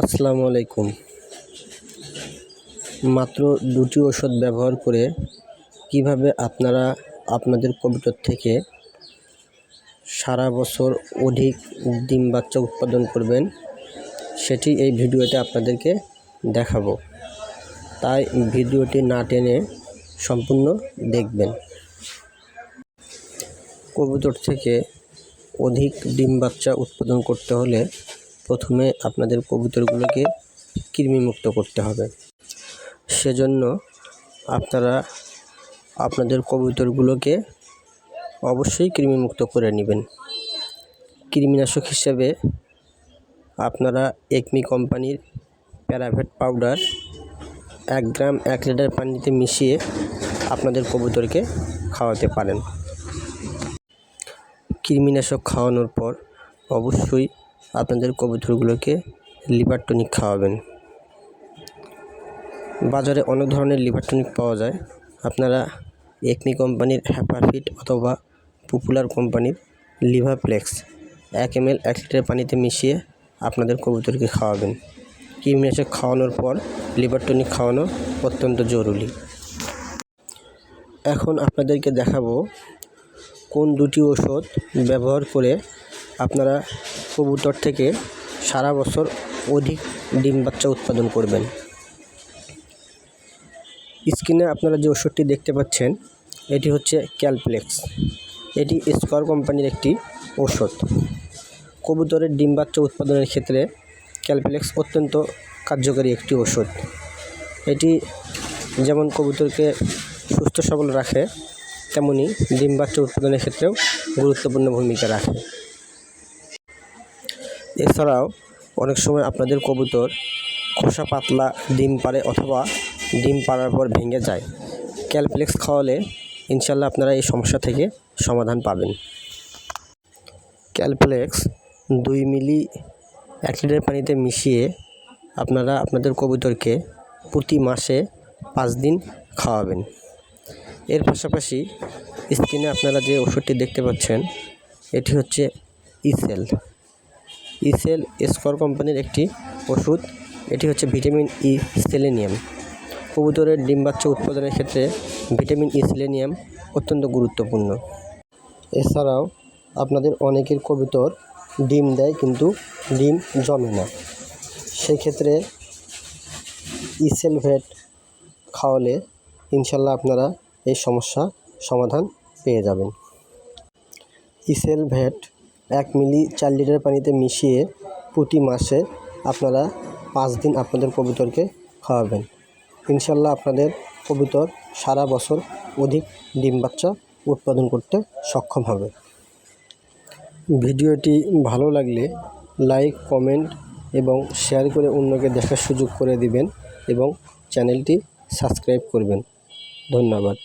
আসসালামু আলাইকুম। মাত্র দুটি ওষুধ ব্যবহার করে কীভাবে আপনারা আপনাদের কবুতর থেকে সারা বছর অধিক ডিম বাচ্চা উৎপাদন করবেন, সেটি এই ভিডিওতে আপনাদেরকে দেখাবো। তাই ভিডিওটি না টেনে সম্পূর্ণ দেখবেন। কবুতর থেকে অধিক ডিম বাচ্চা উৎপাদন করতে হলে প্রথমে আপনাদের কবুতরগুলোকে কৃমিমুক্ত করতে হবে। সেজন্য আপনারা আপনাদের কবুতরগুলোকে অবশ্যই কৃমিমুক্ত করে নেবেন। কৃমিনাশক হিসেবে আপনারা একমি কোম্পানির প্যারাভেট পাউডার এক গ্রাম এক লিটার পানিতে মিশিয়ে আপনাদের কবুতরকে খাওয়াতে পারেন। কৃমিনাশক খাওয়ানোর পর অবশ্যই আপনাদের কবুতরগুলোকে লিভার টনিক খাওয়াবেন। বাজারে অনেক ধরনের লিভার টনিক পাওয়া যায়। আপনারা একমি কোম্পানির হ্যাপাফিট অথবা পপুলার কোম্পানির লিভারপ্লেক্স এক এম এল এক লিটার পানিতে মিশিয়ে আপনাদের কবুতরকে খাওয়াবেন। কৃমিনাশক খাওয়ানোর পর লিভার টনিক খাওয়ানো অত্যন্ত জরুরি। এখন আপনাদেরকে দেখাবো কোন দুটি ওষুধ ব্যবহার করে আপনারা কবুতর থেকে সারা বছর অধিক ডিম বাচ্চা উৎপাদন করবেন। স্ক্রিনে আপনারা যে ওষুধটি দেখতে পাচ্ছেন, এটি হচ্ছে ক্যালপ্লেক্স। এটি স্কোয়ার কোম্পানির একটি ওষুধ। কবুতরের ডিম বাচ্চা উৎপাদনের ক্ষেত্রে ক্যালপ্লেক্স অত্যন্ত কার্যকরী একটি ওষুধ। এটি যেমন কবুতরকে সুস্থ সবল রাখে, তেমনি ডিম বাচ্চা উৎপাদনের ক্ষেত্রেও গুরুত্বপূর্ণ ভূমিকা রাখে। এছাড়াও অনেক সময় আপনাদের কবুতর খোসা পাতলা ডিম পারে অথবা ডিম পাড়ার পর ভেঙে যায়। ক্যালপ্লেক্স খাওয়ালে ইনশাল্লাহ আপনারা এই সমস্যা থেকে সমাধান পাবেন। ক্যালপ্লেক্স দুই মিলি এক লিটার পানিতে মিশিয়ে আপনারা আপনাদের কবুতরকে প্রতি মাসে পাঁচ দিন খাওয়াবেন। এর পাশাপাশি স্ক্রিনে আপনারা যে ওষুধটি দেখতে পাচ্ছেন, এটি হচ্ছে ইসেল। ইসেল স্কোর কোম্পানির একটি ওষুধ। এটি হচ্ছে ভিটামিন ই সেলেনিয়াম। কবুতরের ডিম বাচ্চা উৎপাদনের ক্ষেত্রে ভিটামিন ই সেলেনিয়াম অত্যন্ত গুরুত্বপূর্ণ। এছাড়াও আপনাদের অনেকের কবুতর ডিম দেয় কিন্তু ডিম জমে না। সেক্ষেত্রে ইসেলভেট খাওয়ালে ইনশাল্লাহ আপনারা এই সমস্যা সমাধান পেয়ে যাবেন। ইসেল ভেট এক মিলি চার লিটার পানিতে মিশিয়ে প্রতি মাসে আপনারা পাঁচ দিন আপনাদের কবুতরকে খাওয়াবেন। ইনশাল্লাহ আপনাদের কবুতর সারা বছর অধিক ডিম বাচ্চা উৎপাদন করতে সক্ষম হবে। ভিডিওটি ভালো লাগলে লাইক, কমেন্ট এবং শেয়ার করে অন্যকে দেখার সুযোগ করে দিবেন এবং চ্যানেলটি সাবস্ক্রাইব করবেন। ধন্যবাদ।